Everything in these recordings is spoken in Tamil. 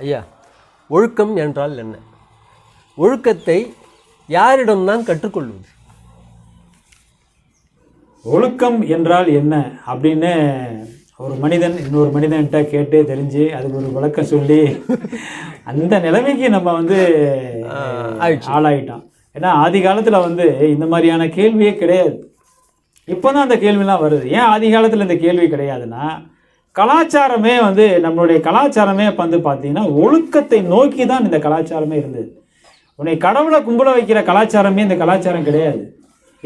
ஐயா ஒழுக்கம் என்றால் என்ன? ஒழுக்கத்தை யாரிடம்தான் கற்றுக்கொள்வது? ஒழுக்கம் என்றால் என்ன அப்படின்னு ஒரு மனிதன் இன்னொரு மனிதன்கிட்ட கேட்டு தெரிஞ்சு அதுக்கு ஒரு விளக்கம் சொல்லி அந்த நிலைமைக்கு நம்ம வந்து. ஆளாயிட்டோம். ஏன்னா ஆதி காலத்தில் வந்து இந்த மாதிரியான கேள்வியே கிடையாது. இப்போ தான் அந்த கேள்விலாம் வருது. ஏன் ஆதி காலத்தில் இந்த கேள்வி கிடையாதுன்னா கலாச்சாரமே வந்து நம்மளுடைய கலாச்சாரமே இப்போ வந்து பார்த்தீங்கன்னா ஒழுக்கத்தை நோக்கி தான் இந்த கலாச்சாரமே இருந்தது. உன்னை கடவுளை கும்பிட வைக்கிற கலாச்சாரமே இந்த கலாச்சாரம் கிடையாது.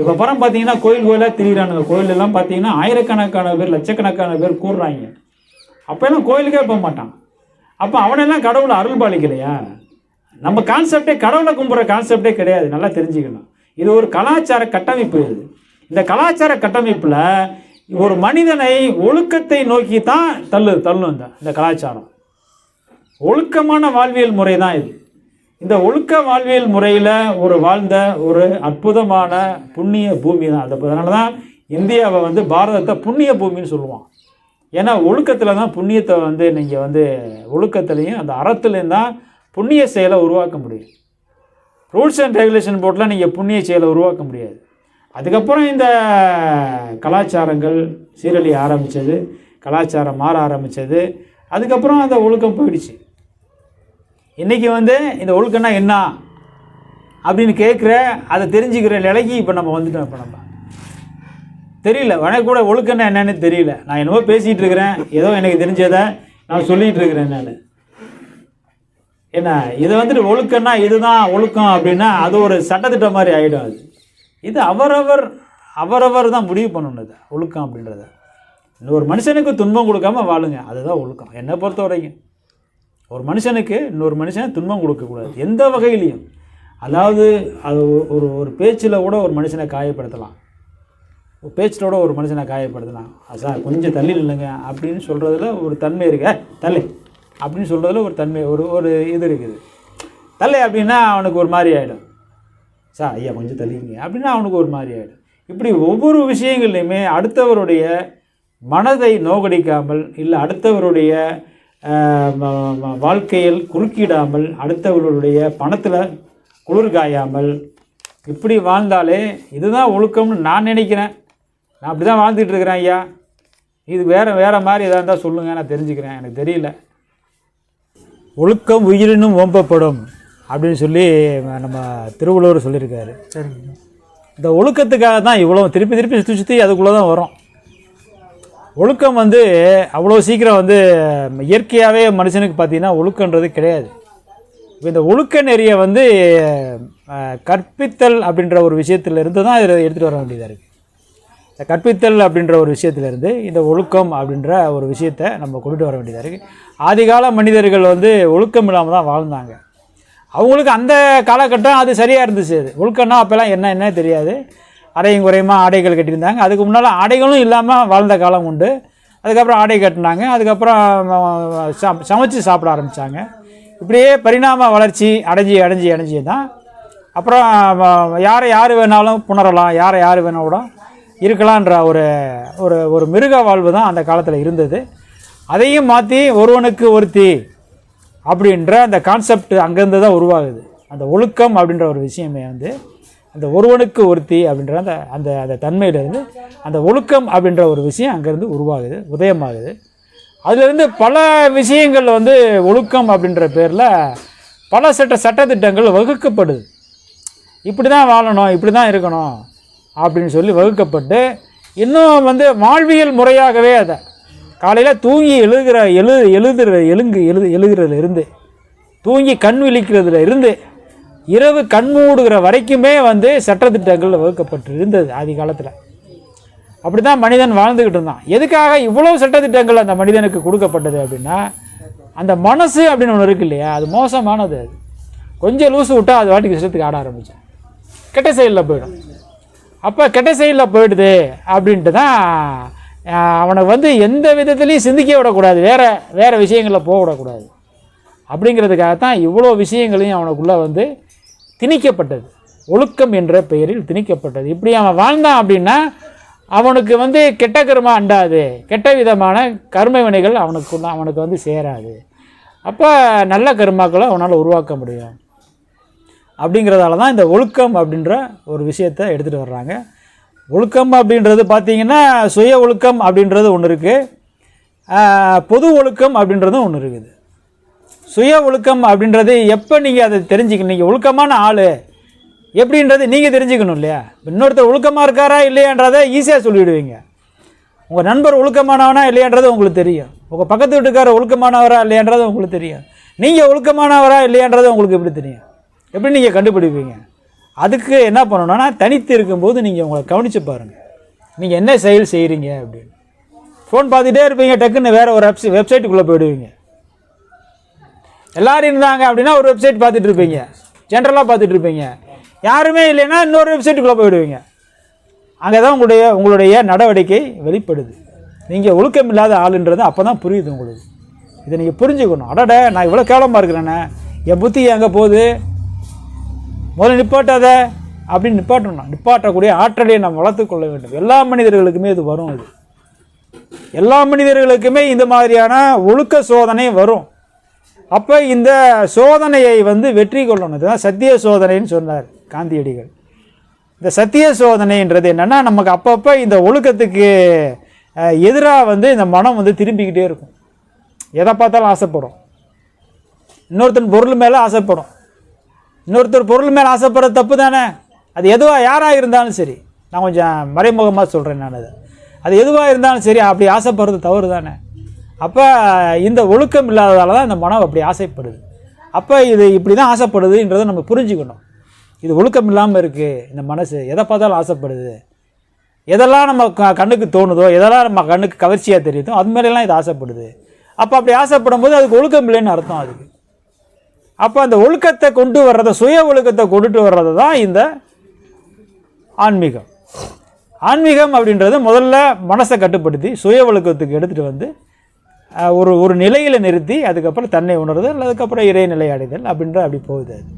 இப்போ படம் பார்த்தீங்கன்னா கோயில் கோயிலாக திரிகிறானுங்க கோயில் எல்லாம் பார்த்தீங்கன்னா ஆயிரக்கணக்கான பேர் லட்சக்கணக்கான பேர் கூடுறாங்க. அப்போல்லாம் கோயிலுக்கே போக மாட்டான். அப்போ அவனெல்லாம் கடவுளை அருள் பாலிக்கலையா? நம்ம கான்செப்டே கடவுளை கும்பிட்ற கான்செப்டே கிடையாது. நல்லா தெரிஞ்சுக்கணும். இது ஒரு கலாச்சார கட்டமைப்பு இது. இந்த கலாச்சார கட்டமைப்பில் ஒரு மனிதனை ஒழுக்கத்தை நோக்கி தான் தள்ளு தள்ளும் இந்த இந்த கலாச்சாரம். ஒழுக்கமான வாழ்வியல் முறை தான் இது. இந்த ஒழுக்க வாழ்வியல் முறையில் ஒரு வாழ்ந்த ஒரு அற்புதமான புண்ணிய பூமி தான் அது அதனால தான் இந்தியாவை வந்து பாரதத்தை புண்ணிய பூமின்னு சொல்லுவான். ஏன்னா ஒழுக்கத்தில் தான் புண்ணியத்தை வந்து நீங்கள் வந்து ஒழுக்கத்துலேயும் அந்த அறத்துலேயும் தான் புண்ணிய செயலை உருவாக்க முடியும். ரூல்ஸ் அண்ட் ரெகுலேஷன் போர்ட்டில் நீங்கள் புண்ணிய செயலை உருவாக்க முடியாது. அதுக்கப்புறம் இந்த கலாச்சாரங்கள் சீரழிய ஆரம்பித்தது கலாச்சாரம் மாற ஆரம்பித்தது அதுக்கப்புறம் அந்த ஒழுக்கம் போயிடுச்சு. இன்றைக்கி வந்து இந்த ஒழுக்கம்னா என்ன அப்படின்னு கேட்குற அதை தெரிஞ்சுக்கிற நிலைக்கு இப்போ நம்ம வந்துட்டோம் இப்போ நம்ம. தெரியல எனக்கு கூட ஒழுக்கம்னா என்னன்னு தெரியல. நான் என்னவோ பேசிகிட்டு இருக்கிறேன் ஏதோ எனக்கு தெரிஞ்சதை நான் சொல்லிகிட்டு இருக்கிறேன் நான். என்ன இதை வந்துட்டு ஒழுக்கம்னா இதுதான் ஒழுக்கம் அப்படின்னா அது ஒரு சட்டத்திட்டம் மாதிரி ஆகிடும் அது. இது அவரவர் அவரவர் தான் முடிவு பண்ணணும் இதை ஒழுக்கம் அப்படின்றத. இன்னொரு மனுஷனுக்கு துன்பம் கொடுக்காம வாழுங்க அதுதான் ஒழுக்கம். என்னை பொறுத்த வரைக்கும். ஒரு மனுஷனுக்கு இன்னொரு மனுஷன் துன்பம் கொடுக்கக்கூடாது எந்த வகையிலையும். அதாவது அது ஒரு ஒரு பேச்சில் கூட ஒரு மனுஷனை காயப்படுத்தலாம். ஒரு பேச்சில் ஒரு மனுஷனை காயப்படுத்தலாம். "அ, சார் கொஞ்சம் தள்ளி இல்லைங்க அப்படின்னு சொல்கிறதுல ஒரு தன்மை இருக்கு. தலை அப்படின்னு சொல்கிறதுல ஒரு தன்மை ஒரு ஒரு இது இருக்குது. தலை அப்படின்னா அவனுக்கு ஒரு மாதிரி ஆகிடும் சார் ஐயா கொஞ்சம் தள்ளிங்க அப்படின்னா அவனுக்கு ஒரு மாதிரி ஆகிடும் இப்படி ஒவ்வொரு விஷயங்கள்லையுமே அடுத்தவருடைய மனதை நோகடிக்காமல் இல்லை அடுத்தவருடைய வாழ்க்கையில் குறுக்கிடாமல் அடுத்தவர்களுடைய பணத்தில் குளிர் காயாமல் இப்படி வாழ்ந்தாலே இதுதான் ஒழுக்கம்னு நான் நினைக்கிறேன். நான் அப்படி தான் வாழ்ந்துட்டு இருக்கிறேன் ஐயா. இது வேறு வேறு மாதிரி எதாக இருந்தால் சொல்லுங்கள் நான் தெரிஞ்சுக்கிறேன். எனக்கு தெரியல. ஒழுக்கம் உயிரினும் ஓம்பப்படும். அப்படின்னு சொல்லி நம்ம திருவள்ளுவர் சொல்லியிருக்காரு. சரிங்க. இந்த ஒழுக்கத்துக்காக தான் இவ்வளோ திருப்பி திருப்பி சுற்றி சுற்றி அதுக்குள்ளே தான் வரும். ஒழுக்கம் வந்து அவ்வளோ சீக்கிரம் வந்து இயற்கையாகவே மனுஷனுக்கு பார்த்தீங்கன்னா ஒழுக்கன்றது கிடையாது. இப்போ இந்த ஒழுக்க நெறியை வந்து கற்பித்தல் அப்படின்ற ஒரு விஷயத்திலிருந்து தான் இதை எடுத்துகிட்டு வர வேண்டியதாக இருக்குது இந்த கற்பித்தல் அப்படின்ற ஒரு விஷயத்திலிருந்து இந்த ஒழுக்கம் அப்படின்ற ஒரு விஷயத்தை நம்ம கொண்டுட்டு வர வேண்டியதாக இருக்குது ஆதிகால மனிதர்கள் வந்து ஒழுக்கம் இல்லாமல் தான் வாழ்ந்தாங்க. அவங்களுக்கு அந்த காலகட்டம் அது சரியாக இருந்துச்சு. அது உள்கன்னா அப்போல்லாம் என்ன என்ன தெரியாது. அரையும் குறையுமா? ஆடைகள் கட்டியிருந்தாங்க. அதுக்கு முன்னால் ஆடைகளும் இல்லாமல் வாழ்ந்த காலம் உண்டு. அதுக்கப்புறம் ஆடை கட்டினாங்க. அதுக்கப்புறம் ச- சமைச்சு சாப்பிட ஆரம்பித்தாங்க இப்படியே பரிணாம வளர்ச்சி அடைஞ்சி அடைஞ்சி அடைஞ்சி தான். அப்புறம் யாரை யார் வேணாலும் புணரலாம். யாரை யார் வேணாலும் இருக்கலான்ற ஒரு ஒரு ஒரு மிருக வாழ்வு தான் அந்த காலத்தில் இருந்தது. அதையும் மாற்றி ஒருவனுக்கு ஒருத்தி அப்படின்ற அந்த கான்செப்ட் அங்கேருந்து தான் உருவாகுது. அந்த ஒழுக்கம் அப்படின்ற ஒரு விஷயமே வந்து அந்த ஒருவனுக்கு ஒருத்தி அப்படின்ற அந்த அந்த அந்த தன்மையிலேருந்து அந்த ஒழுக்கம் அப்படின்ற ஒரு விஷயம் அங்கேருந்து உருவாகுது உதயமாகுது. அதுலேருந்து பல விஷயங்கள் வந்து ஒழுக்கம் அப்படின்ற பேரில் பல சட்ட சட்டத்திட்டங்கள் வகுக்கப்படுது. இப்படி தான் வாழணும் இப்படி தான் இருக்கணும் அப்படின்னு சொல்லி வகுக்கப்பட்டு இன்னும் வந்து வாழ்வியல் முறையாகவே அதை காலையில் தூங்கி எழுகிற எழு எழுதுற எழுங்கு எழுது எழுகிறதுல இருந்து தூங்கி கண் விழிக்கிறதுல இருந்து இரவு கண் மூடுகிற வரைக்குமே வந்து சட்டத்திட்டங்கள் வகுக்கப்பட்டு இருந்தது ஆதி காலத்தில். அப்படி தான் மனிதன் வாழ்ந்துக்கிட்டு இருந்தான். எதுக்காக இவ்வளோ சட்டத்திட்டங்கள் அந்த மனிதனுக்கு கொடுக்கப்பட்டது அப்படின்னா அந்த மனசு அப்படின்னு ஒன்று இருக்கு இல்லையா? அது மோசமானது அது. கொஞ்சம் லூசு விட்டால் அது வாட்டிக்கு இஷ்டத்துக்கு ஆட ஆரம்பித்தேன் கெட்ட சைடில் போயிடும். அப்போ கெட்ட சைடில் போயிடுது அப்படின்ட்டு தான் அவனை வந்து எந்த விதத்துலேயும் சிந்திக்க விடக்கூடாது. வேறு வேறு விஷயங்களில் போக விடக்கூடாது. அப்படிங்கிறதுக்காகத்தான் இவ்வளோ விஷயங்களையும் அவனுக்குள்ளே வந்து திணிக்கப்பட்டது. ஒழுக்கம் என்ற பெயரில் திணிக்கப்பட்டது. இப்படி அவன் வாழ்ந்தான் அப்படின்னா அவனுக்கு வந்து கெட்ட கர்மா அண்டாது. கெட்ட விதமான கர்ம வினைகள் அவனுக்கு அவனுக்கு வந்து சேராது. அப்போ நல்ல கருமாக்களை அவனால் உருவாக்க முடியும். அப்படிங்கிறதால தான் இந்த ஒழுக்கம் அப்படின்ற ஒரு விஷயத்தை எடுத்துகிட்டு வர்றாங்க. ஒழுக்கம் அப்படின்றது பார்த்தீங்கன்னா சுய ஒழுக்கம் அப்படின்றது ஒன்று இருக்குது பொது ஒழுக்கம் அப்படின்றதும் ஒன்று இருக்குது. சுய ஒழுக்கம் அப்படின்றது எப்போ நீங்கள் அதை தெரிஞ்சுக்கணும் நீங்கள் ஒழுக்கமான ஆள். எப்படின்றது நீங்கள் தெரிஞ்சுக்கணும் இல்லையா? இன்னொருத்தர் ஒழுக்கமாக இருக்காரா இல்லையான்றதை ஈஸியாக சொல்லிவிடுவீங்க உங்கள் நண்பர் ஒழுக்கமானவனா இல்லையான்றது உங்களுக்கு தெரியும். உங்கள் பக்கத்து வீட்டுக்காரர் ஒழுக்கமானவரா இல்லையான்றது உங்களுக்கு தெரியும். நீங்கள் ஒழுக்கமானவரா இல்லையான்றது உங்களுக்கு எப்படி தெரியும்? எப்படி நீங்கள் கண்டுபிடிப்பீங்க? அதுக்கு என்ன பண்ணணும்னா தனித்து இருக்கும்போது நீங்கள் உங்களை கவனித்து பாருங்கள் நீங்கள் என்ன செயல் செய்கிறீங்க அப்படின்னு. ஃபோன் பார்த்துட்டே இருப்பீங்க டக்குன்னு வேறு ஒரு வெப்சை வெப்சைட்டுக்குள்ளே போயிடுவீங்க. எல்லோரும் இருந்தாங்க அப்படின்னா ஒரு வெப்சைட் பார்த்துட்டு இருப்பீங்க. ஜென்ரலாக பார்த்துட்டு இருப்பீங்க. யாருமே இல்லைன்னா இன்னொரு வெப்சைட்டுக்குள்ளே போயிடுவீங்க. அங்கே தான் உங்களுடைய உங்களுடைய நடவடிக்கை வெளிப்படுது. நீங்கள் ஒழுக்கம் இல்லாத ஆளுன்றது அப்போ தான் புரியுது உங்களுக்கு. இதை நீங்கள் புரிஞ்சுக்கணும். அடட நான் இவ்வளோ கேவலமாக இருக்கிறேனே. என் புத்தி எங்கே போகுது? முதல்ல நிப்பாட்டாத அப்படின்னு நிப்பாட்டணும் நிப்பாட்டக்கூடிய ஆற்றலை நாம் வளர்த்துக்கொள்ள வேண்டும். எல்லா மனிதர்களுக்குமே இது வரும் இது. எல்லா மனிதர்களுக்குமே இந்த மாதிரியான ஒழுக்க சோதனை வரும். அப்போ இந்த சோதனையை வந்து வெற்றி கொள்ளணும். இதுதான் சத்திய சோதனைன்னு சொன்னார் காந்தியடிகள். இந்த சத்திய சோதனைன்றது என்னென்னா நமக்கு அப்பப்போ இந்த ஒழுக்கத்துக்கு எதிராக வந்து இந்த மனம் வந்து திரும்பிக்கிட்டே இருக்கும். எதை பார்த்தாலும் ஆசைப்படும். இன்னொருத்தன் பொருள் மேலே ஆசைப்படும். இன்னொருத்தர் பொருள் மேலே ஆசைப்படுறது தப்பு தானே? அது எதுவாக யாராக இருந்தாலும் சரி. நான் கொஞ்சம் மறைமுகமாக சொல்கிறேன் நான் அது அது எதுவாக இருந்தாலும் சரி அப்படி ஆசைப்படுறது தவறு தானே? அப்போ இந்த ஒழுக்கம் இல்லாததால தான் இந்த மனம் அப்படி ஆசைப்படுது. அப்போ இது இப்படி தான் ஆசைப்படுதுன்றதை நம்ம புரிஞ்சுக்கணும். இது ஒழுக்கம் இல்லாமல் இருக்குது இந்த மனசு எதை பார்த்தாலும் ஆசைப்படுது. எதெல்லாம் நம்ம க கண்ணுக்கு தோணுதோ எதெல்லாம் நம்ம கண்ணுக்கு கவர்ச்சியாக தெரியுதோ அது மாதிரிலாம் இது ஆசைப்படுது. அப்போ அப்படி ஆசைப்படும் போது அதுக்கு ஒழுக்கம் இல்லைன்னு அர்த்தம் அதுக்கு. அப்போ அந்த ஒழுக்கத்தை கொண்டு வர்றதை சுய ஒழுக்கத்தை கொண்டுட்டு வர்றது தான் இந்த ஆன்மீகம். ஆன்மீகம் அப்படின்றது முதல்ல மனசை கட்டுப்படுத்தி சுய ஒழுக்கத்துக்கு எடுத்துகிட்டு வந்து ஒரு ஒரு நிலையில் நிறுத்தி அதுக்கப்புறம் தன்னை உணர்தல் அதுக்கப்புறம் இறைநிலை அடைதல் அப்படின்ற அப்படி போகுது அது.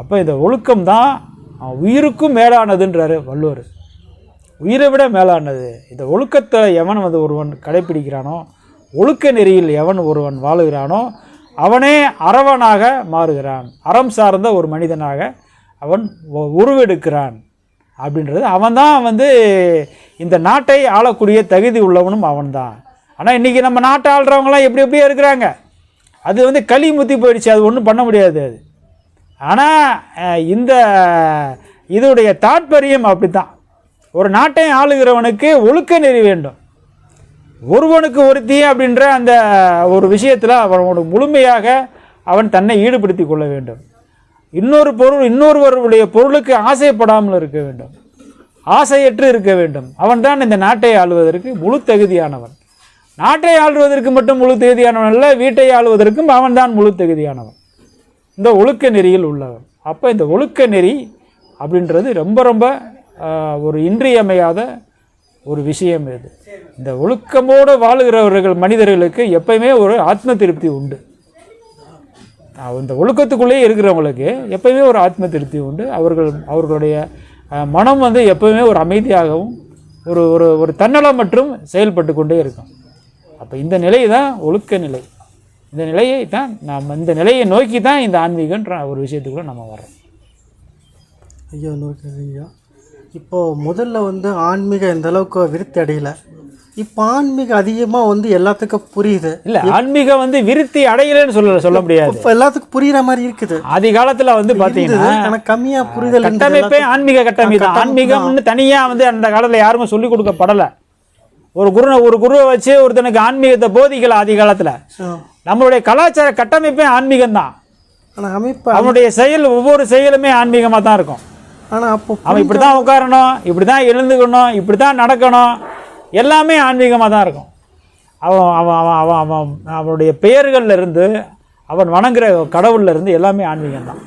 அப்போ இந்த ஒழுக்கம் தான் உயிருக்கும் மேலானதுன்றாரு வள்ளுவர். உயிரை விட மேலானது. இந்த ஒழுக்கத்தை எவன் வந்து ஒருவன் கடைப்பிடிக்கிறானோ ஒழுக்க நெறியில் எவன் ஒருவன் வாழுகிறானோ அவனே அறவனாக மாறுகிறான். அறம் சார்ந்த ஒரு மனிதனாக அவன் உருவெடுக்கிறான். அப்படின்றது அவன்தான் வந்து இந்த நாட்டை ஆளக்கூடிய தகுதி உள்ளவனும் அவன்தான். ஆனால் இன்றைக்கி நம்ம நாட்டை ஆள்றவங்களாம் எப்படி எப்படியோ இருக்கிறாங்க. அது வந்து களி முத்தி போயிடுச்சு. அது ஒன்றும் பண்ண முடியாது அது. ஆனால் இந்த இதோடைய தாற்பயம் அப்படித்தான். ஒரு நாட்டை ஆளுகிறவனுக்கு ஒழுக்க நெறி வேண்டும். ஒருவனுக்கு ஒருத்தி அப்படின்ற அந்த ஒரு விஷயத்தில் அவனோட முழுமையாக அவன் தன்னை ஈடுபடுத்தி கொள்ள வேண்டும். இன்னொரு பொருள் இன்னொருவருடைய பொருளுக்கு ஆசைப்படாமல் இருக்க வேண்டும். ஆசையற்று இருக்க வேண்டும். அவன்தான் இந்த நாட்டை ஆளுவதற்கு முழு தகுதியானவன். நாட்டை ஆள்வதற்கு மட்டும் முழு தகுதியானவன் அல்ல வீட்டை ஆளுவதற்கும் அவன்தான் முழு தகுதியானவன். இந்த ஒழுக்க நெறியில் உள்ளவன். அப்போ இந்த ஒழுக்க நெறி அப்படின்றது ரொம்ப ரொம்ப ஒரு இன்றியமையாத ஒரு விஷயம் இது. இந்த ஒழுக்கமோடு வாழுகிறவர்கள் மனிதர்களுக்கு எப்பயுமே ஒரு ஆத்ம திருப்தி உண்டு இந்த ஒழுக்கத்துக்குள்ளேயே இருக்கிறவங்களுக்கு எப்பயுமே ஒரு ஆத்ம திருப்தி உண்டு. அவர்கள் அவர்களுடைய மனம் வந்து எப்பவுமே ஒரு அமைதியாகவும் ஒரு ஒரு ஒரு தன்னலம் மற்றும் செயல்பட்டு கொண்டே இருக்கும். அப்போ இந்த நிலை தான் ஒழுக்க நிலை. இந்த நிலையை தான் நாம் இந்த நிலையை நோக்கி தான் இந்த ஆன்மீகன்ற ஒரு விஷயத்துக்குள்ளே நம்ம வரோம் ஐயா நோக்கி ஐயா. இப்போது முதல்ல வந்து ஆன்மீகம் இந்த அளவுக்கு விருத்தி அடையல. இப்போ ஆன்மீகம் அதிகமாக வந்து எல்லாத்துக்கும் புரியுது. இல்லை ஆன்மீகம் வந்து விருத்தி அடையலைன்னு சொல்ல சொல்ல முடியாது. இப்போ எல்லாத்துக்கும் புரியுற மாதிரி இருக்குது. ஆதி காலத்தில் வந்து பார்த்தீங்கன்னா ஆனால் கம்மியாக புரிதல். கட்டமைப்பே ஆன்மீக கட்டமைப்பு. ஆன்மீகம்னு தனியாக வந்து அந்த காலத்தில் யாருக்கும் சொல்லிக் கொடுக்கப்படலை. ஒரு குரு ஒரு குருவை வச்சு ஒருத்தனுக்கு ஆன்மீகத்தை போதிக்கல ஆதி காலத்தில். நம்மளுடைய கலாச்சார கட்டமைப்பே ஆன்மீகம் தான் அவனுடைய செயல் ஒவ்வொரு செயலுமே ஆன்மீகமாக தான் இருக்கும். ஆனால் அப்போ அவன் இப்படி தான் உட்காரணும் இப்படி தான் எழுந்துக்கணும் இப்படி தான் நடக்கணும். எல்லாமே ஆன்மீகமாக தான் இருக்கும். அவன் அவன் அவன் அவன் அவன் அவனுடைய பெயர்கள்ல இருந்து அவன் வணங்குற கடவுள்ல இருந்து எல்லாமே ஆன்மீகம் தான்.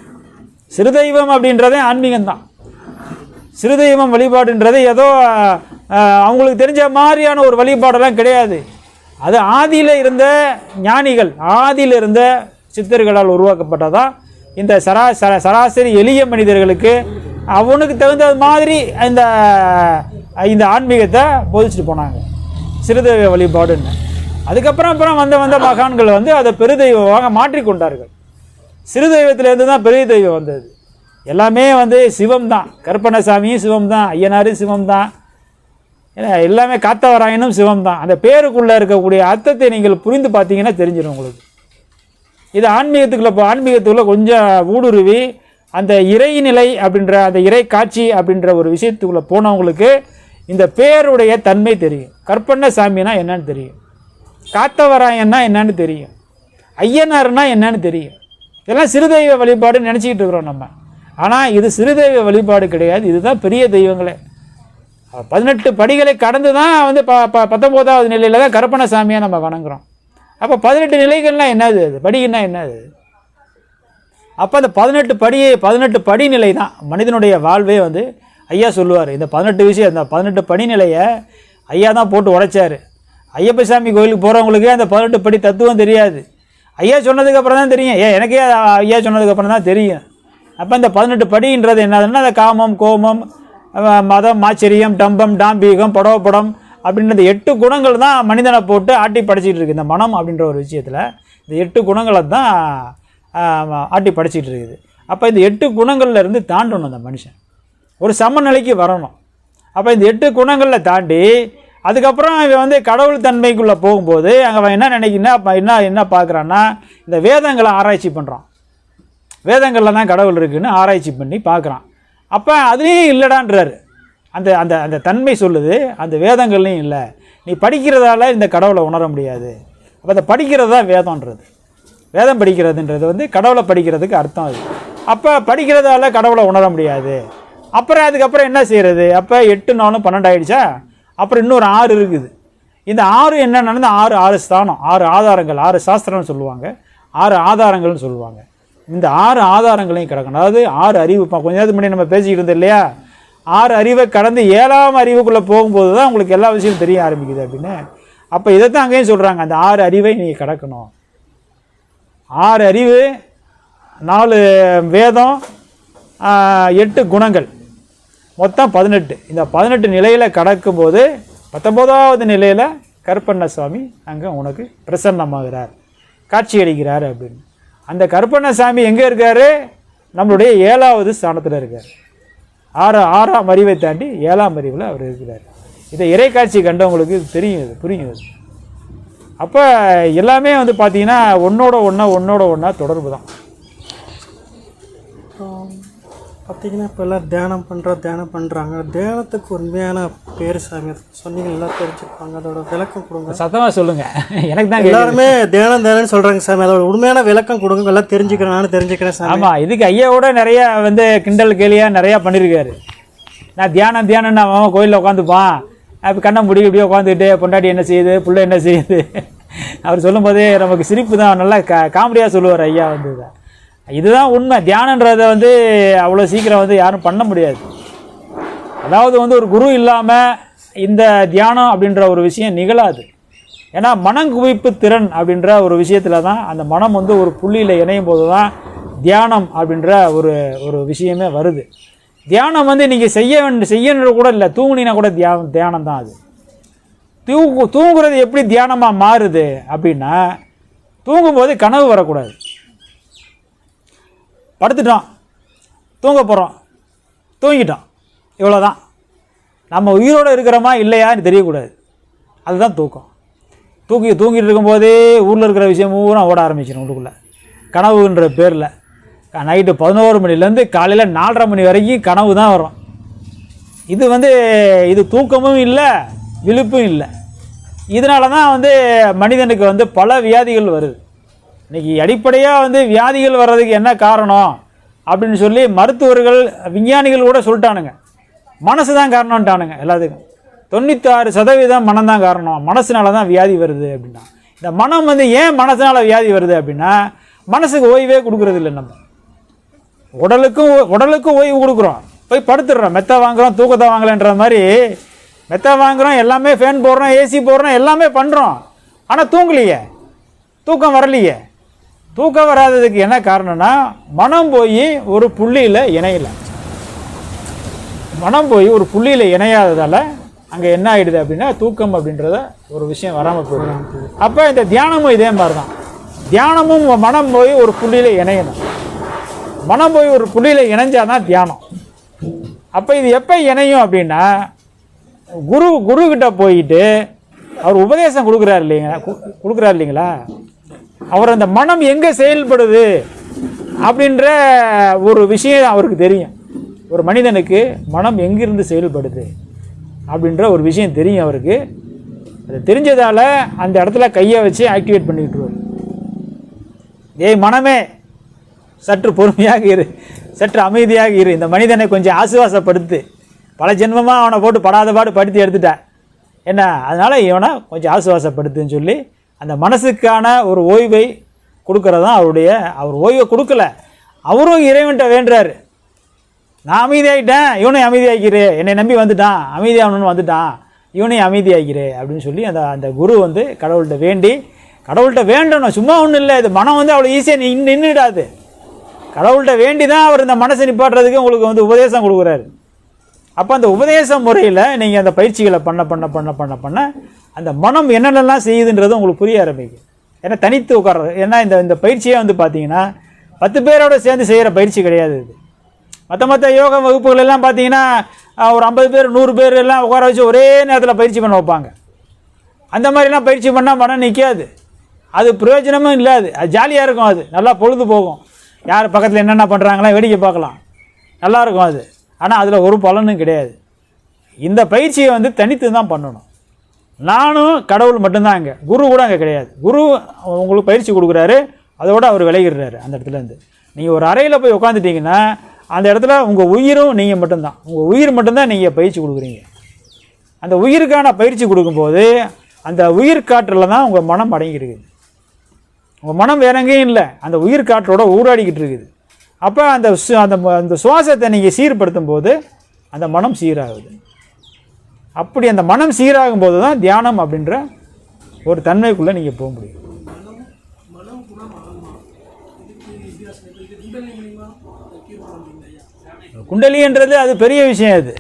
சிறுதெய்வம் அப்படின்றதே ஆன்மீகம் தான். சிறுதெய்வம் வழிபாடுன்றது ஏதோ அவங்களுக்கு தெரிஞ்ச மாதிரியான ஒரு வழிபாடெல்லாம் கிடையாது. அது ஆதியில் இருந்த ஞானிகள் ஆதியில் இருந்த சித்தர்களால் உருவாக்கப்பட்டதா? இந்த சர சராசரி எளிய மனிதர்களுக்கு அவனுக்கு தகுந்த மாதிரி இந்த இந்த ஆன்மீகத்தை போதிச்சுட்டு போனாங்க. சிறுதெய்வ வழிபாடுன்னு அதுக்கப்புறம் அப்புறம் வந்த வந்த மகான்கள் வந்து அதை பெருதெய்வமாக மாற்றிக்கொண்டார்கள் சிறு தெய்வத்திலேருந்து தான் பெரிய தெய்வம் வந்தது. எல்லாமே வந்து சிவம் தான். கருப்பணசாமியும் சிவம் தான். ஐயனாரும் சிவம் தான். ஏன்னா எல்லாமே காத்தவராயனும் சிவம் தான். அந்த பேருக்குள்ளே இருக்கக்கூடிய அர்த்தத்தை நீங்கள் புரிந்து பார்த்தீங்கன்னா தெரிஞ்சிடும் உங்களுக்கு. இது ஆன்மீகத்துக்குள்ள இப்போ ஆன்மீகத்துக்குள்ளே கொஞ்சம் ஊடுருவி அந்த இறைநிலை அப்படின்ற அந்த இறை காட்சி அப்படின்ற ஒரு விஷயத்துக்குள்ளே போனவங்களுக்கு இந்த பேருடைய தன்மை தெரியும். கற்பண்ண சாமினா என்னன்னு தெரியும். காத்தவராயன்னா என்னன்னு தெரியும். ஐயனார்னா என்னன்னு தெரியும். இதெல்லாம் சிறுதெய்வ வழிபாடுன்னு நினச்சிக்கிட்டு இருக்கிறோம் நம்ம. ஆனால் இது சிறுதெய்வ வழிபாடு கிடையாது. இதுதான் பெரிய தெய்வங்களே. பதினெட்டு படிகளை கடந்து தான் வந்து ப ப பத்தொம்போதாவது நிலையில் தான் கருப்பண சாமியாக நம்ம வணங்குறோம். அப்போ பதினெட்டு நிலைகள்னால் என்னது அது? படின்னா என்னது அப்போ அந்த பதினெட்டு படியே பதினெட்டு படிநிலை தான் மனிதனுடைய வாழ்வே வந்து ஐயா சொல்லுவார். இந்த பதினெட்டு விஷயம் இந்த பதினெட்டு படிநிலையை ஐயா தான் போட்டு உடைச்சார். ஐயப்ப சாமி கோயிலுக்கு போகிறவங்களுக்கு அந்த பதினெட்டு படி தத்துவம் தெரியாது. ஐயா சொன்னதுக்கப்புறம் தான் தெரியும். ஏன் எனக்கே ஐயா சொன்னதுக்கப்புறம் தான் தெரியும். அப்போ இந்த பதினெட்டு படின்றது என்னதுன்னா அந்த காமம் கோமம் மதம் மாச்சரியம் டம்பம் டாம்பீகம் படோபடம் அப்படின்ற இந்த எட்டு குணங்கள் தான் மனிதனை போட்டு ஆட்டி படைச்சிக்கிட்டு இருக்கு. இந்த மனம் அப்படின்ற ஒரு விஷயத்தில் இந்த எட்டு குணங்களை தான் ஆட்டி படிச்சுட்டு இருக்குது. அப்போ இந்த எட்டு குணங்கள்லேருந்து தாண்டணும் அந்த மனுஷன். ஒரு சமநிலைக்கு வரணும். அப்போ இந்த எட்டு குணங்களில் தாண்டி அதுக்கப்புறம் இவன் வந்து கடவுள் தன்மைக்குள்ளே போகும்போது அங்கே அவன் என்ன நினைக்கின்னா என்ன என்ன பார்க்குறான்னா இந்த வேதங்களை ஆராய்ச்சி பண்ணுறான் வேதங்களில் தான் கடவுள் இருக்குன்னு ஆராய்ச்சி பண்ணி பார்க்குறான். அப்போ அதுலேயும் இல்லைடான்றாரு. அந்த அந்த அந்த தன்மை சொல்லுது அந்த வேதங்கள்லையும் இல்லை. நீ படிக்கிறதால இந்த கடவுளை உணர முடியாது. அப்போ அதை படிக்கிறது தான் வேதம்ன்றது. வேதம் படிக்கிறதுன்றது வந்து கடவுளை படிக்கிறதுக்கு அர்த்தம் அது. அப்போ படிக்கிறதால கடவுளை உணர முடியாது. அப்புறம் அதுக்கப்புறம் என்ன செய்கிறது அப்போ எட்டு நாளும் பன்னெண்டு ஆயிடுச்சா? அப்புறம் இன்னொரு ஆறு இருக்குது. இந்த ஆறு என்னென்னா ஆறு ஆறு ஸ்தானம். ஆறு ஆதாரங்கள் ஆறு சாஸ்திரம்னு சொல்லுவாங்க. ஆறு ஆதாரங்கள்னு சொல்லுவாங்க. இந்த ஆறு ஆதாரங்களையும் கிடக்கணும். அதாவது ஆறு அறிவு. இப்போ கொஞ்ச நேரத்துக்கு முன்னாடி நம்ம பேசிக்கிட்டு இருந்தோம் இல்லையா? ஆறு அறிவை கடந்து ஏழாம் அறிவுக்குள்ளே போகும்போது தான் உங்களுக்கு எல்லா விஷயமும் தெரிய ஆரம்பிக்குது அப்படின்னு. அப்போ இதை தான் அங்கேயும் சொல்கிறாங்க அந்த ஆறு அறிவை நீங்கள் கடக்கணும். ஆறு அறிவு நாலு வேதம் எட்டு குணங்கள். மொத்தம் பதினெட்டு. இந்த பதினெட்டு நிலையில் கடக்கும்போது பத்தொம்போதாவது நிலையில் கருப்பண்ண சுவாமி அங்கே உனக்கு பிரசன்னமாகிறார் காட்சி அளிக்கிறார் அப்படின்னு. அந்த கருப்பண்ண சாமி எங்கே இருக்கார்? நம்மளுடைய ஏழாவது ஸ்தானத்தில் இருக்கார். ஆறு ஆறாம் அறிவை தாண்டி ஏழாம் அறிவில் அவர் இருக்கிறார். இதை இறைக்காட்சி கண்டவங்களுக்கு இது தெரியும் இது. புரியும் அப்போ எல்லாமே வந்து பார்த்தீங்கன்னா ஒன்றோட ஒன்றா ஒன்றோட ஒன்றா தொடர்பு தான். பார்த்தீங்கன்னா இப்போ எல்லாம் தியானம் பண்ணுறோம் தியானம் பண்ணுறாங்க தியானத்துக்கு உண்மையான பேர் சாமி. சொன்னீங்க எல்லாம் தெரிஞ்சுப்பாங்க. அதோட விளக்கம் கொடுங்க. சத்தமாக சொல்லுங்கள் எனக்கு தான். எல்லாருமே தியானம் தியானம்னு சொல்கிறாங்க சாமி. அதோட உண்மையான விளக்கம் கொடுங்க. எல்லாம் தெரிஞ்சுக்கிறேன். நானும் தெரிஞ்சுக்கிறேன் சாமி. ஆமாம் இதுக்கு ஐயாவோட நிறைய வந்து கிண்டல் கேலியாக நிறையா பண்ணியிருக்காரு நான் தியானம் தியானம் நான் அவன் கோயிலில் உட்காந்துப்பான் அப்போ கண்ணை முடி இப்படியே உட்காந்துக்கிட்டு பொண்டாட்டி என்ன செய்யுது பிள்ளை என்ன செய்யுது? அவர் சொல்லும்போதே நமக்கு சிரிப்பு தான். நல்லா கா காமெடியாக சொல்லுவார் ஐயா வந்து இதுதான் உண்மை. தியானன்றதை வந்து அவ்வளோ சீக்கிரம் வந்து யாரும் பண்ண முடியாது. அதாவது வந்து ஒரு குரு இல்லாமல் இந்த தியானம் அப்படின்ற ஒரு விஷயம் நிகழாது. ஏன்னா மனங்குவிப்பு திறன் அப்படின்ற ஒரு விஷயத்தில் தான் அந்த மனம் வந்து ஒரு புள்ளியில் இணையும் போது தான் தியானம் அப்படின்ற ஒரு ஒரு விஷயமே வருது. தியானம் வந்து நீங்கள் செய்ய வேண்டிய செய்யணுன்ற கூட இல்லை. தூங்குனீங்கன்னா கூட தியானம் தியானம் தான் அது. தூங்கு தூங்குறது எப்படி தியானமாக மாறுது அப்படின்னா தூங்கும்போது கனவு வரக்கூடாது. படுத்துட்டோம். தூங்க போகிறோம் தூங்கிட்டோம். இவ்வளோதான் நம்ம உயிரோடு இருக்கிறோமா இல்லையான்னு தெரியக்கூடாது. அதுதான் தூக்கம். தூக்கி தூங்கிட்டு இருக்கும்போதே ஊரில் இருக்கிற விஷயம் பூரா ஓட ஆரம்பிச்சிடும் உள்ளுக்குள்ளே. கனவுன்ற பேரில். நைட்டு பதினோரு மணிலேருந்து காலையில் நாலரை மணி வரைக்கும் கனவு தான் வரும். இது வந்து இது தூக்கமும் இல்லை விழுப்பும் இல்லை. இதனால தான் வந்து மனிதனுக்கு வந்து பல வியாதிகள் வருது. இன்னைக்கு அடிப்படையாக வந்து வியாதிகள் வர்றதுக்கு என்ன காரணம் அப்படின்னு சொல்லி மருத்துவர்கள் விஞ்ஞானிகள் கூட சொல்லிட்டானுங்க. மனசு தான் காரணம்ட்டானுங்க எல்லாத்துக்கும். தொண்ணூத்தாறு சதவீதம் மனம் தான் காரணம். மனசுனால தான் வியாதி வருது அப்படின்னா. இந்த மனம் வந்து ஏன் மனசுனால வியாதி வருது அப்படின்னா மனசுக்கு ஓய்வே கொடுக்குறது இல்லை நம்ம. உடலுக்கும் ஓ- உடலுக்கும் ஓய்வு கொடுக்குறோம். போய் படுத்துடுறோம். மெத்த வாங்குகிறோம் தூக்கத்தை வாங்கலைன்ற மாதிரி. மெத்த வாங்குறோம் எல்லாமே ஃபேன் போடுறோம் ஏசி போடுறோம் எல்லாமே பண்ணுறோம் ஆனால் தூங்கலையே. தூக்கம் வரலையே. தூக்கம் வராததுக்கு என்ன காரணம்னா மனம் போய் ஒரு புள்ளியில் இணையல. மனம் போய் ஒரு புள்ளியில் இணையாததால் அங்கே என்ன ஆகிடுது அப்படின்னா தூக்கம் அப்படின்றத ஒரு விஷயம் வராமல் போயிடும் அப்போ இந்த தியானமும் இதே மாதிரி தான் தியானமும் மனம் போய் ஒரு புள்ளியில் இணையணும். மனம் போய் ஒரு புள்ளியில் இணைஞ்சாதான் தியானம். அப்போ இது எப்போ இணையும் அப்படின்னா குரு குரு போயிட்டு அவர் உபதேசம் கொடுக்குறாரு இல்லைங்களா கு- கொடுக்குறாரு இல்லைங்களா? அவர் அந்த மனம் எங்கே செயல்படுது அப்படின்ற ஒரு விஷயம் அவருக்கு தெரியும். ஒரு மனிதனுக்கு மனம் எங்கிருந்து செயல்படுது அப்படின்ற ஒரு விஷயம் தெரியும் அவருக்கு. அது தெரிஞ்சதால் அந்த இடத்துல கையை வச்சு ஆக்டிவேட் பண்ணிக்கிட்டுருவார் ஏய் மனமே சற்று பொறுமையாக இரு. சற்று அமைதியாக இரு. இந்த மனிதனை கொஞ்சம் ஆசுவாசப்படுத்து. பல ஜென்மமாக அவனை போட்டு படாத பாடு படுத்தி எடுத்துட்டேன் என்ன? அதனால் இவனை கொஞ்சம் ஆசுவாசப்படுத்துன்னு சொல்லி அந்த மனசுக்கான ஒரு ஓய்வை கொடுக்கறது தான் அவருடைய அவர் ஓய்வை கொடுக்கல. அவரும் இறைவன்கிட்ட வேண்டுறாரு. நான் அமைதியாகிட்டேன் இவனையும் அமைதியாக்கிறே என்னை நம்பி வந்துட்டான். அமைதியாகணும்னு வந்துட்டான். இவனையும் அமைதியாக்கிறே அப்படின்னு சொல்லி அந்த அந்த குரு வந்து கடவுள்கிட்ட வேண்டி கடவுள்கிட்ட வேண்டணும். சும்மா ஒன்றும் இல்லை. இது மனம் வந்து அவ்வளோ ஈஸியாக நின்று நின்றுடாது கடவுள்கிட்ட வேண்டி தான் அவர் இந்த மனசை நிப்பாட்டுறதுக்கு உங்களுக்கு வந்து உபதேசம் கொடுக்குறாரு. அப்போ அந்த உபதேச முறையில் நீங்கள் அந்த பயிற்சிகளை பண்ண பண்ண பண்ண பண்ண பண்ண அந்த மனம் என்னென்னலாம் செய்யுதுன்றது உங்களுக்கு புரிய ஆரம்பிக்கும் ஏன்னா தனித்து உட்கார்றது ஏன்னா இந்த இந்த பயிற்சியே வந்து பார்த்தீங்கன்னா பத்து பேரோட சேர்ந்து செய்கிற பயிற்சி கிடையாது இது. மற்ற மற்ற யோகா வகுப்புகள் எல்லாம் பார்த்தீங்கன்னா ஒரு ஐம்பது பேர் நூறு பேர் எல்லாம் உட்கார வச்சு ஒரே நேரத்தில் பயிற்சி பண்ண வைப்பாங்க. அந்த மாதிரிலாம் பயிற்சி பண்ணால் மனம் நிற்காது அது பிரயோஜனமும் இல்லாது. அது ஜாலியாக இருக்கும் அது. நல்லா பொழுது போகும். யார் பக்கத்தில் என்னென்ன பண்ணுறாங்களாம் வேடிக்கை பார்க்கலாம். நல்லா இருக்கும் அது. ஆனால் அதில் ஒரு பலனும் கிடையாது. இந்த பயிற்சியை வந்து தனித்து தான் பண்ணணும். நானும் கடவுள் மட்டும்தான் அங்கே. குரு கூட அங்கே கிடையாது. குரு உங்களுக்கு பயிற்சி கொடுக்குறாரு. அதோட அவர் விளையிடுறாரு அந்த இடத்துலேருந்து நீங்கள் ஒரு அறையில் போய் உட்காந்துட்டிங்கன்னா அந்த இடத்துல உங்கள் உயிரும் நீங்கள் மட்டும்தான். உங்கள் உயிர் மட்டும்தான் நீங்கள் பயிற்சி கொடுக்குறீங்க. அந்த உயிருக்கான பயிற்சி கொடுக்கும்போது அந்த உயிர் காற்றில் தான் உங்கள் மனம் அடங்கியிருக்குது. உங்கள் மனம் வேற எங்கேயும் இல்லை. அந்த உயிர் காற்றோட ஊராடிக்கிட்டு இருக்குது. அப்போ அந்த சு- அந்த அந்த சுவாசத்தை நீங்கள் சீர்படுத்தும் போது அந்த மனம் சீராகுது. அப்படி அந்த மனம் சீராகும் போது தான் தியானம் அப்படின்ற ஒரு தன்மைக்குள்ளே நீங்கள் போக முடியும். குண்டலின்றது அது பெரிய விஷயம் அது.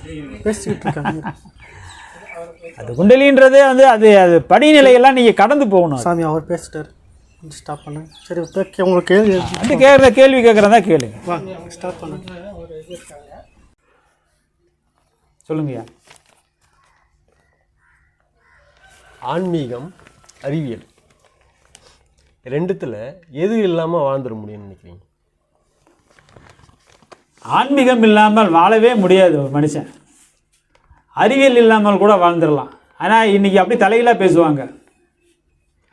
அது குண்டலின்றதே வந்து அது அது படிநிலையெல்லாம் நீங்கள் கடந்து போகணும் சாமி அவர் பேசிட்டார். ஸ்டாப் பண்ணுங்க சரி உங்களுக்கு கேள்வி. வந்து கேட்குற கேள்வி கேட்குறதா கேளுங்க வாங்க ஸ்டார்ட் பண்ணுங்க சொல்லுங்கய்யா. ஆன்மீகம் அறிவியல். ரெண்டுத்தில் எது இல்லாமல் வாழ்ந்துட முடியும்னு நினைக்கிறீங்க? ஆன்மீகம் இல்லாமல் வாழவே முடியாது ஒரு மனுஷன். அறிவியல் இல்லாமல் கூட வாழ்ந்துடலாம். ஆனால் இன்றைக்கி அப்படி தலையிலாக பேசுவாங்க.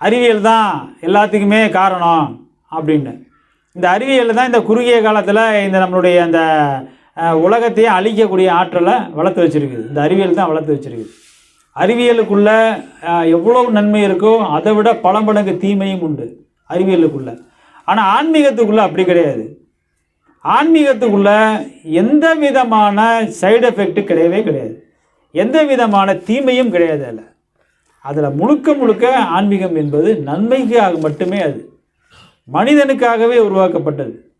அறிவியல் தான் எல்லாத்துக்குமே காரணம் அப்படின்னு இந்த அறிவியல் தான் இந்த குறுகிய காலத்தில் இந்த நம்மளுடைய அந்த உலகத்தையே அழிக்கக்கூடிய ஆற்றலை வளர்த்து வச்சுருக்குது. இந்த அறிவியல் தான் வளர்த்து வச்சிருக்குது. அறிவியலுக்குள்ள எவ்வளோ நன்மை இருக்கோ அதை விட பல மடங்கு தீமையும் உண்டு அறிவியலுக்குள்ள. ஆனால் ஆன்மீகத்துக்குள்ள அப்படி கிடையாது. ஆன்மீகத்துக்குள்ள எந்த விதமான சைடு எஃபெக்ட்டு கிடையவே கிடையாது. எந்த விதமான தீமையும் கிடையாது அதில். அதில் முழுக்க முழுக்க ஆன்மீகம் என்பது நன்மைக்காக மட்டுமே அது. மனிதனுக்காகவே உருவாக்கப்பட்டது.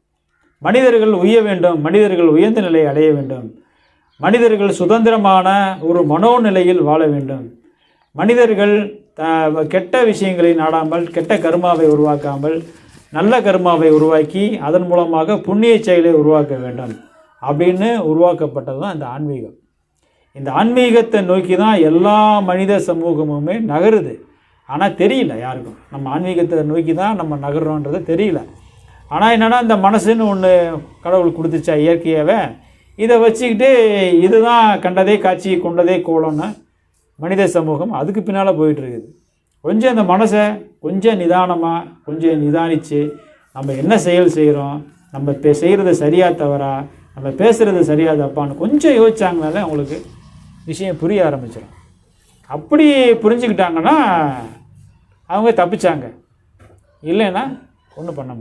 மனிதர்கள் உய்ய வேண்டும் மனிதர்கள் உயர்ந்த நிலையை அடைய வேண்டும். மனிதர்கள் சுதந்திரமான ஒரு மனோநிலையில் வாழ வேண்டும். மனிதர்கள் த- கெட்ட விஷயங்களை நாடாமல் கெட்ட கர்மாவை உருவாக்காமல் நல்ல கர்மாவை உருவாக்கி அதன் மூலமாக புண்ணிய செயலை உருவாக்க வேண்டும் அப்படின்னு உருவாக்கப்பட்டது தான் இந்த ஆன்மீகம். இந்த ஆன்மீகத்தை நோக்கி தான் எல்லா மனித சமூகமுமே நகருது. ஆனால் தெரியல யாருக்கும். நம்ம ஆன்மீகத்தை நோக்கி தான் நம்ம நகர்றோன்றது தெரியல. ஆனால் என்னென்னா இந்த மனசுன்னு ஒன்று கடவுள் கொடுத்துச்சா இயற்கையாகவே இதை வச்சுக்கிட்டு இதுதான் கண்டதே காட்சி கொண்டதே கோலம்னு மனித சமூகம் அதுக்கு பின்னால் போயிட்டுருக்குது. கொஞ்சம் இந்த மனசை கொஞ்சம் நிதானமாக கொஞ்சம் நிதானித்து நம்ம என்ன செயல் செய்கிறோம் நம்ம பே செய்கிறது சரியா தவறா நம்ம பேசுகிறது சரியாக தப்பான்னு கொஞ்சம் யோசிச்சாங்கனாலே அவங்களுக்கு விஷயம் புரிய ஆரம்பிச்சிடும் அப்படி புரிஞ்சுக்கிட்டாங்கன்னா அவங்க தப்பிச்சாங்க. இல்லைன்னா ஒன்றும் பண்ண முடியாது.